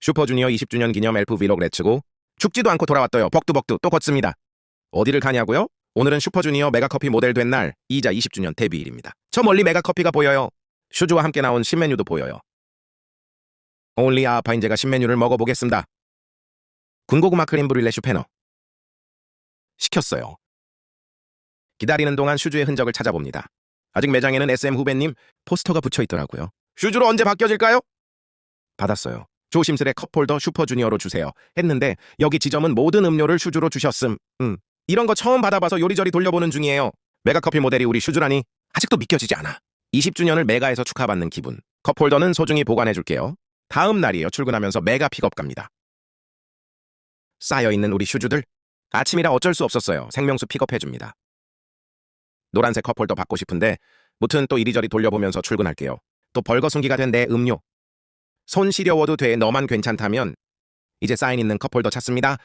슈퍼주니어 20주년 기념 엘프 브이로그 레츠고 죽지도 않고 돌아왔어요. 벅두벅두 또 걷습니다. 어디를 가냐고요? 오늘은 슈퍼주니어 메가커피 모델 된 날 이자 20주년 데뷔일입니다. 저 멀리 메가커피가 보여요. 슈즈와 함께 나온 신메뉴도 보여요. 올리 아파인제가 신메뉴를 먹어보겠습니다. 군고구마 크림 브릴레 슈페너 시켰어요. 기다리는 동안 슈즈의 흔적을 찾아봅니다. 아직 매장에는 SM 후배님 포스터가 붙여 있더라고요. 슈즈로 언제 바뀌어질까요? 받았어요. 조심스레 컵홀더 슈퍼주니어로 주세요. 했는데 여기 지점은 모든 음료를 슈즈로 주셨음. 음. 이런 거 처음 받아봐서 요리저리 돌려보는 중이에요. 메가커피 모델이 우리 슈즈라니 아직도 믿겨지지 않아. 20주년을 메가에서 축하받는 기분. 컵홀더는 소중히 보관해줄게요. 다음 날이에요. 출근하면서 메가 픽업 갑니다. 쌓여있는 우리 슈즈들. 아침이라 어쩔 수 없었어요. 생명수 픽업해줍니다. 노란색 컵홀더 받고 싶은데 무튼 또 이리저리 돌려보면서 출근할게요. 또 벌거숭기가 된 내 음료. 손 시려워도 돼 너만 괜찮다면 이제 사인 있는 컵홀더 찾습니다.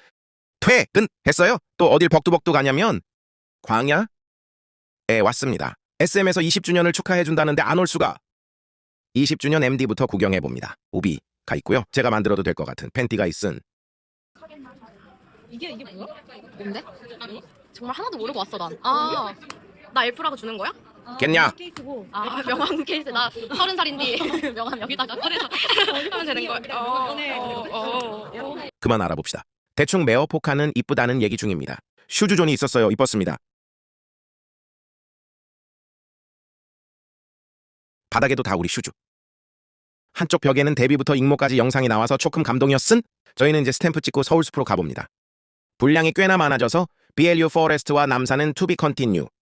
퇴근 했어요? 또 어딜 벅두벅두 가냐면 광야에 왔습니다. SM에서 20주년을 축하해준다는데 안 올 수가. 20주년 MD부터 구경해봅니다. 우비가 있고요. 제가 만들어도 될 것 같은 팬티가 있은 이게 이게 뭐야? 뭔데? 정말 하나도 모르고 왔어 난. 아, 나 엘프라고 주는 거야? 겠냐? 케이스고. 아, 명함 케이스. 나 서른 살인데 명함 여기다가 꺼내서 하면 되는 거야. 어, 어, 어, 어. 그만 알아봅시다. 대충 메어 포카는 이쁘다는 얘기 중입니다. 슈즈존이 있었어요. 이뻤습니다. 바닥에도 다 우리 슈즈. 한쪽 벽에는 데뷔부터 익모까지 영상이 나와서 조금 감동이었은 저희는 이제 스탬프 찍고 서울숲으로 가봅니다. 분량이 꽤나 많아져서 BLU 포레스트와 남산은 투비 컨티뉴